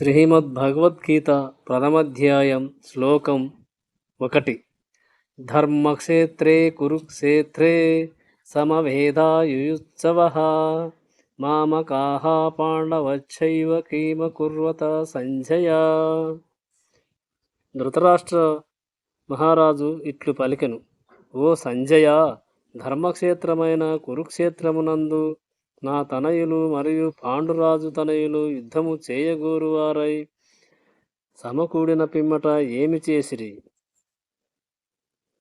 శ్రీమద్భగవద్గీత ప్రథమాధ్యాయం శ్లోకం ఒకటి. ధర్మక్షేత్రే కురుక్షేత్రే సమవేదాయుయుత్సవ. మామకాహ పాండవచ్చైవ కీమ కుర్వత సంజయ. ధృతరాష్ట్ర మహారాజు ఇట్లు పలికెను. ఓ సంజయ ధర్మక్షేత్రమైన కురుక్షేత్రమునందు నా తనయులు మరియు పాండురాజు తనయులు యుద్ధము చేయగోరువారై సమకూడిన పిమ్మట ఏమి చేసిరి?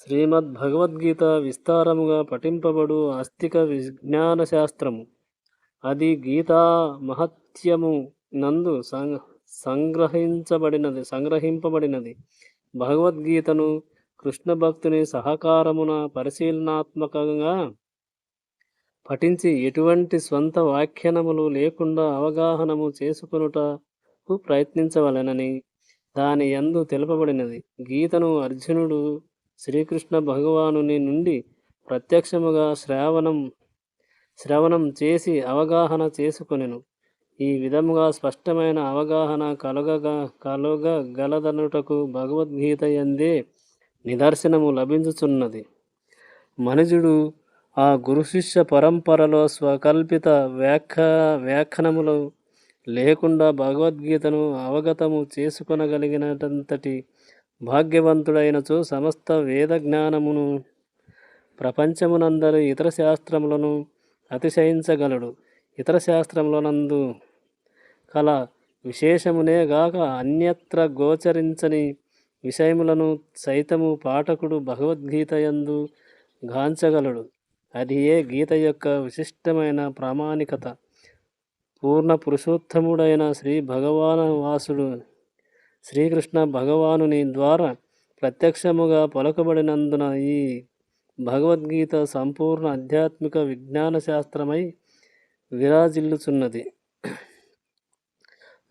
శ్రీమద్ భగవద్గీత విస్తారముగా పఠింపబడు ఆస్తిక విజ్ఞాన శాస్త్రము అది గీతా మహత్యము నందు సంగ్రహించబడినది సంగ్రహింపబడినది. భగవద్గీతను కృష్ణ భక్తుని సహకారమున పరిశీలనాత్మకంగా పఠించి ఎటువంటి స్వంత వ్యాఖ్యానములు లేకుండా అవగాహనము చేసుకొనుటకు ప్రయత్నించవలెనని దాని యందు తెలుపబడినది. గీతను అర్జునుడు శ్రీకృష్ణ భగవానుని నుండి ప్రత్యక్షముగా శ్రావణం శ్రవణం చేసి అవగాహన చేసుకొనెను. ఈ విధముగా స్పష్టమైన అవగాహన కలుగగా కలుగగలదనుటకు భగవద్గీత ఎందే నిదర్శనము లభించుచున్నది. మనుజుడు ఆ గురు శిష్య పరంపరలో స్వకల్పిత వ్యాఖ్య వ్యాఖ్యానములు లేకుండా భగవద్గీతను అవగతము చేసుకొనగలిగినటంతటి భాగ్యవంతుడైనచో సమస్త వేద జ్ఞానమును ప్రపంచమునందరి ఇతర శాస్త్రములను అతిశయించగలడు. ఇతర శాస్త్రములనందు కల విశేషమునే గాక అన్యత్ర గోచరించని విషయములను సైతము పాఠకుడు భగవద్గీత యందు గాంచగలడు. అది ఏ గీత యొక్క విశిష్టమైన ప్రామాణికత? పూర్ణ పురుషోత్తముడైన శ్రీ భగవాన వాసుడు శ్రీకృష్ణ భగవానుని ద్వారా ప్రత్యక్షముగా పలుకబడినందున ఈ భగవద్గీత సంపూర్ణ ఆధ్యాత్మిక విజ్ఞాన శాస్త్రమై విరాజిల్లుచున్నది.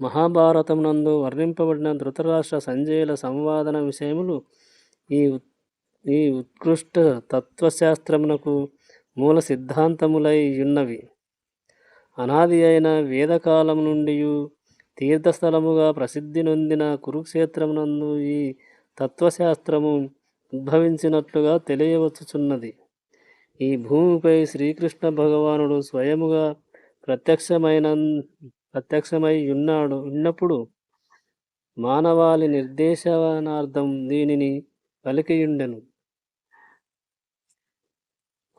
మహాభారతమునందు వర్ణింపబడిన ధృతరాష్ట్ర సంజయుల సంవాదన విషయములు ఈ ఈ ఉత్కృష్ట తత్వశాస్త్రమునకు మూల సిద్ధాంతములై ఉన్నవి అనాది అయిన వేదకాలం నుండి తీర్థస్థలముగా ప్రసిద్ధి నొందిన కురుక్షేత్రమునందు ఈ తత్వశాస్త్రము ఉద్భవించినట్లుగా తెలియవచ్చుచున్నది. ఈ భూమిపై శ్రీకృష్ణ భగవానుడు స్వయముగా ప్రత్యక్షమైన ప్రత్యక్షమై ఉన్నాడు ఉన్నప్పుడు మానవాళి నిర్దేశనార్థం దీనిని పలికియుండెను.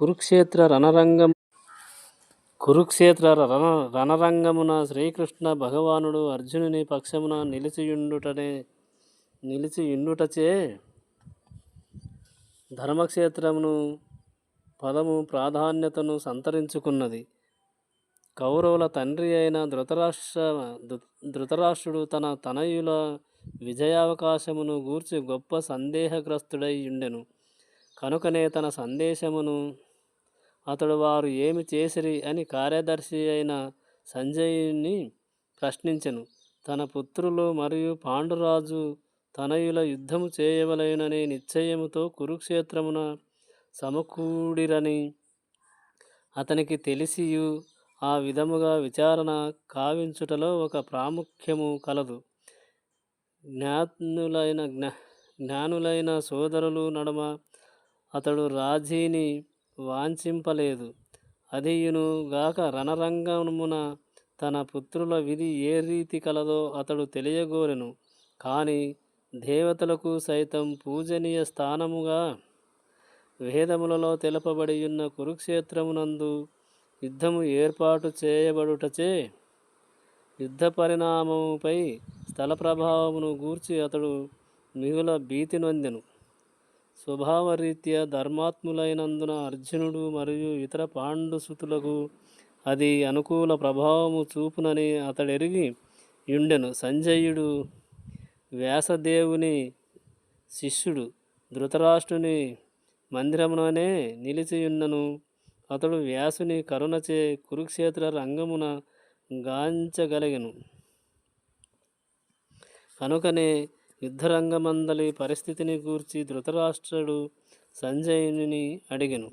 కురుక్షేత్ర రణరంగం కురుక్షేత్ర రణ రణరంగమున శ్రీకృష్ణ భగవానుడు అర్జునుని పక్షమున నిలిచియుండుటనే నిలిచియుండుటచే ధర్మక్షేత్రమును పదము ప్రాధాన్యతను సంతరించుకున్నది. కౌరవుల తండ్రి అయిన ధృతరాష్ట్ర ధృతరాష్ట్రుడు తన తనయుల విజయావకాశమును గూర్చి గొప్ప సందేహగ్రస్తుడై ఉండెను కనుకనే తన సందేశమును అతడు వారు ఏమి చేసిరి అని కార్యదర్శి అయిన సంజయుని ప్రశ్నించెను. తన పుత్రులు మరియు పాండురాజు తనయుల యుద్ధము చేయవలెననే నిశ్చయముతో కురుక్షేత్రమున సమకూడిరని అతనికి తెలిసియు. ఆ విధముగా విచారణ కావించుటలో ఒక ప్రాముఖ్యము కలదు. జ్ఞానులైన జ్ఞా జ్ఞానులైన సోదరులు నడుమ అతడు రాజీని వాంఛింపలేదు. అదియును గాక రణరంగమున తన పుత్రుల విధి ఏ రీతి కలదో అతడు తెలియగోరెను. కానీ దేవతలకు సైతం పూజనీయ స్థానముగా వేదములలో తెలపబడి ఉన్న కురుక్షేత్రమునందు యుద్ధము ఏర్పాటు చేయబడుటచే యుద్ధ పరిణామముపై స్థల ప్రభావమును గూర్చి అతడు మిగుల భీతి నొందెను స్వభావరీత్యా ధర్మాత్ములైనందున అర్జునుడు మరియు ఇతర పాండుసుతులకు అది అనుకూల ప్రభావము చూపునని అతడెరిగి యుండెను. సంజయుడు వ్యాసదేవుని శిష్యుడు ధృతరాష్ట్రుని మందిరముననే నిలిచియున్నను అతడు వ్యాసుని కరుణచే కురుక్షేత్ర రంగమున గాంచగలిగను. కనుకనే యుద్ధరంగమందలి పరిస్థితిని గూర్చి ధృతరాష్ట్రుడు సంజయుని అడిగను.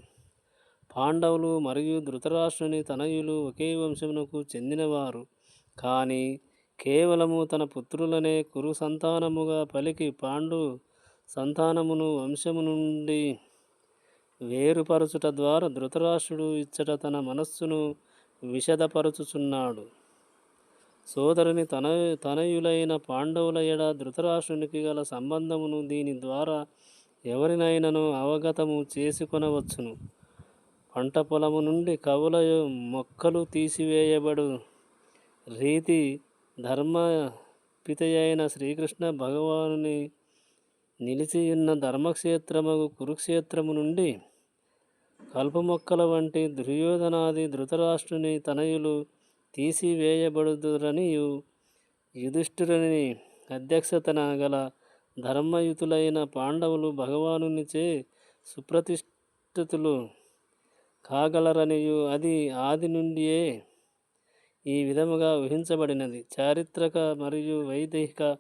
పాండవులు మరియు ధృతరాష్ట్రుని తనయులు ఒకే వంశమునకు చెందినవారు. కానీ కేవలము తన పుత్రులనే కురు సంతానముగా పలికి పాండు సంతానమును వంశము నుండి వేరుపరచుట ద్వారా ధృతరాష్ట్రుడు ఇచ్చట తన మనస్సును విషదపరచుచున్నాడు. సోదరుని తన తనయులైన పాండవుల ఎడ ధృతరాష్ట్రునికి గల సంబంధమును దీని ద్వారా ఎవరినైనను అవగతము చేసుకొనవచ్చును. పంట పొలము నుండి కవుల మొక్కలు తీసివేయబడు రీతి ధర్మ పితయైన శ్రీకృష్ణ భగవానుని నిలిచియున్న ధర్మక్షేత్రము కురుక్షేత్రము నుండి కల్ప మొక్కల వంటి దుర్యోధనాది ధృతరాష్ట్రుని తనయులు తీసివేయబడుదురని యుధిష్ఠిరుని అధ్యక్షతన గల ధర్మయుతులైన పాండవులు భగవానునిచే సుప్రతిష్ఠితులు కాగలరనియు అది ఆది నుండియే ఈ విధముగా ఊహించబడినది. చారిత్రక మరియు వైదిక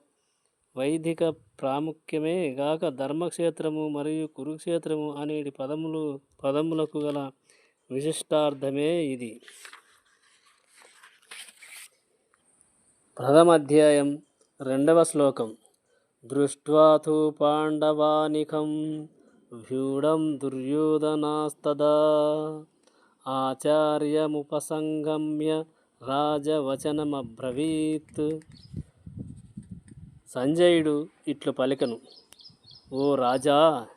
వైదిక ప్రాముఖ్యమే గాక ధర్మక్షేత్రము మరియు కురుక్షేత్రము అనేటి పదములు పదములకు గల విశిష్టార్థమే ఇది. ప్రథమ అధ్యాయం రెండవ శ్లోకం. దృష్ట్వాథు పాండవానికం వ్యూఢం దుర్యోధనాస్తదా. ఆచార్యముపసంగమ్య రాజవచనమబ్రవీత్. సంజయుడు ఇట్లు పలికను. ఓ రాజా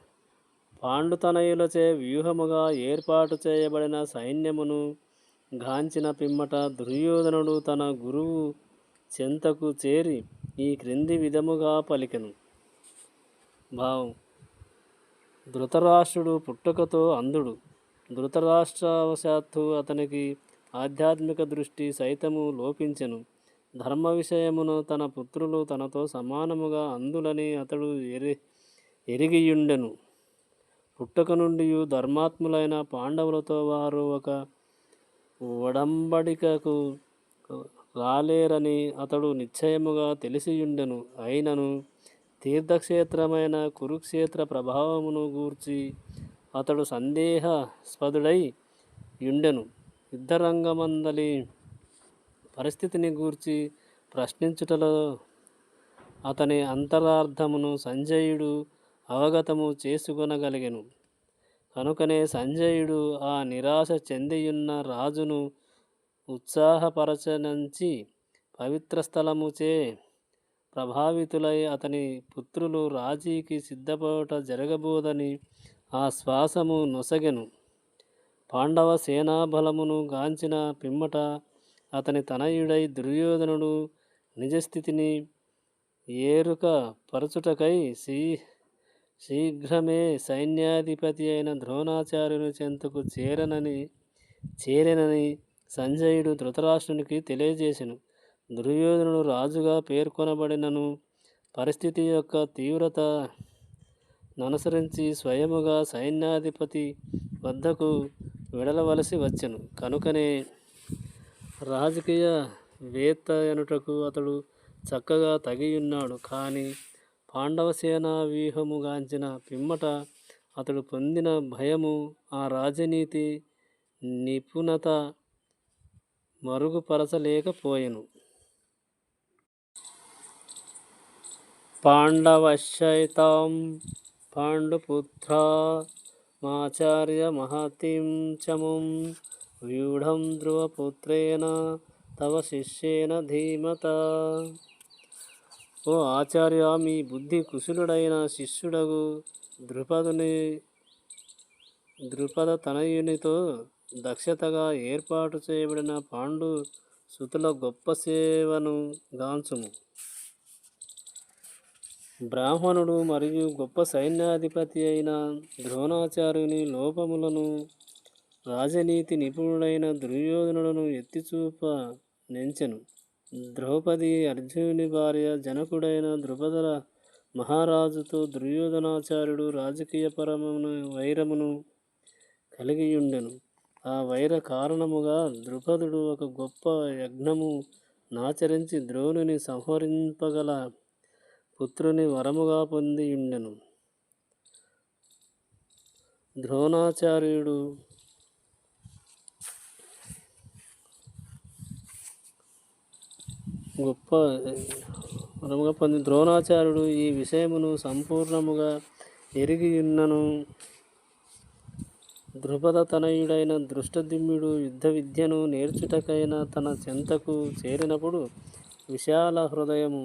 పాండుతనయులచే వ్యూహముగా ఏర్పాటు చేయబడిన సైన్యమును గాంచిన పిమ్మట దుర్యోధనుడు తన గురువు చెంతకు చేరి ఈ క్రింది విధముగా పలికెను. భావం ధృతరాష్ట్రుడు పుట్టుకతో అంధుడు. ధృతరాష్ట్రవశాత్తు అతనికి ఆధ్యాత్మిక దృష్టి సైతము లోపించెను. ధర్మ విషయమును తన పుత్రులు తనతో సమానముగా అందులని అతడు ఎరి ఎరిగియుండెను. పుట్టక నుండి ధర్మాత్ములైన పాండవులతో వారు ఒక ఒడంబడికకు రాలేరని అతడు నిశ్చయముగా తెలిసియుండెను. అయినను తీర్థక్షేత్రమైన కురుక్షేత్ర ప్రభావమును గూర్చి అతడు సందేహస్పదుడై యుండెను. యుద్ధరంగమందలి పరిస్థితిని గూర్చి ప్రశ్నించుటలో అతని అంతరార్థమును సంజయుడు అవగతము చేసుకొనగలిగెను. కనుకనే సంజయుడు ఆ నిరాశ చెందియున్న రాజును ఉత్సాహపరచనంచి పవిత్ర స్థలముచే ప్రభావితులై అతని పుత్రులు రాజీకి సిద్ధపడట జరగబోదని ఆ శ్వాసము నొసగెను. పాండవ సేనాబలమును గాంచిన పిమ్మట అతని తనయుడై దుర్యోధనుడు నిజస్థితిని ఏరుక పరచుటకై శ్రీ శీఘ్రమే సైన్యాధిపతి అయిన ద్రోణాచార్యుని చెంతకు చేరనని చేరనని సంజయుడు ధృతరాష్ట్రునికి తెలియజేసెను. దుర్యోధనుడు రాజుగా పేర్కొనబడినను పరిస్థితి యొక్క తీవ్రత ననుసరించి స్వయముగా సైన్యాధిపతి వద్దకు వెడలవలసి వచ్చెను. కనుకనే రాజకీయ వేత్త ఎనుటకు అతడు చక్కగా తగియున్నాడు. కానీ పాండవసేన వ్యూహముగాంచిన పిమ్మట అతడు పొందిన భయము ఆ రాజనీతి నిపుణత మరుగుపరచలేకపోయెను. పాండవశైతాం పాండుపుత్ర మాచార్య మహతిం చముం వ్యూఢం ధ్రువపుత్రేణ తవ శిష్యేన ధీమత. ఓ ఆచార్య మీ బుద్ధి కుశలుడైన శిష్యుడగు ద్రుపదుని ద్రుపద తనయునితో దక్షతగా ఏర్పాటు చేయబడిన పాండు శృతుల గొప్ప సేవను గాంచుము. బ్రాహ్మణుడు మరియు గొప్ప సైన్యాధిపతి అయిన ద్రోణాచార్యుని లోపములను రాజనీతి నిపుణుడైన దుర్యోధనులను ఎత్తిచూప నెంచెను. ద్రౌపది అర్జునుని భార్య జనకుడైన ద్రుపదల మహారాజుతో దుర్యోధనాచార్యుడు రాజకీయపరమైన వైరమును కలిగియుండెను. ఆ వైర కారణముగా ద్రుపదుడు ఒక గొప్ప యజ్ఞము నాచరించి ద్రోణుని సంహరింపగల పుత్రుని వరముగా పొందియుండెను ద్రోణాచార్యుడు గొప్ప వరముగా పొంది ద్రోణాచార్యుడు ఈ విషయమును సంపూర్ణముగా ఎరిగి ఉన్నను ద్రుపద తనయుడైన దృష్టద్యుమ్నుడు యుద్ధ విద్యను నేర్చుటకైన తన చెంతకు చేరినప్పుడు విశాల హృదయము